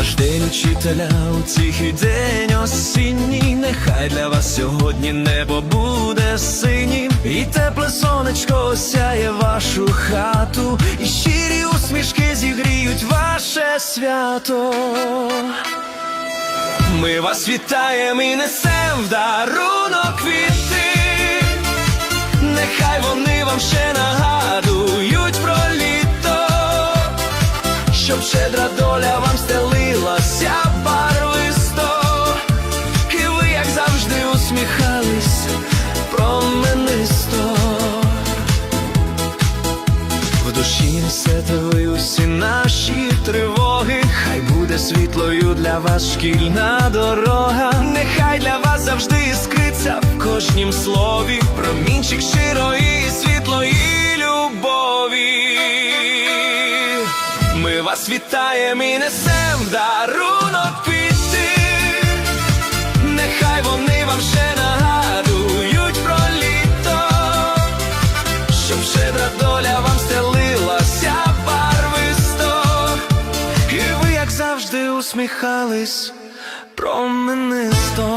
Ваш день учителя у тихий день осінній, нехай для вас сьогодні небо буде синім, і тепле сонечко осяє вашу хату, і щирі усмішки зігріють ваше свято. Ми вас вітаємо і несем в дарунок квіти. Нехай вони вам ще доля вам стелилася барвисто, і ви, як завжди, усміхались променисто. В душі несете ви усі наші тривоги, хай буде світлою для вас шкільна дорога, нехай для вас завжди іскриться в кожнім слові, промінчик щирої Ми вас вітаємо і несем дарунок квіти. Нехай вони вам ще нагадують про літо, щоб щедра доля вам стелилася барвисто, і ви, як завжди, усміхались променисто.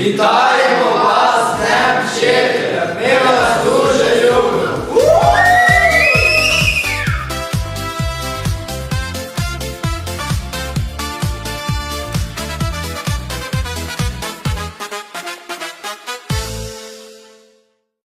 Вітаємо вас, Днем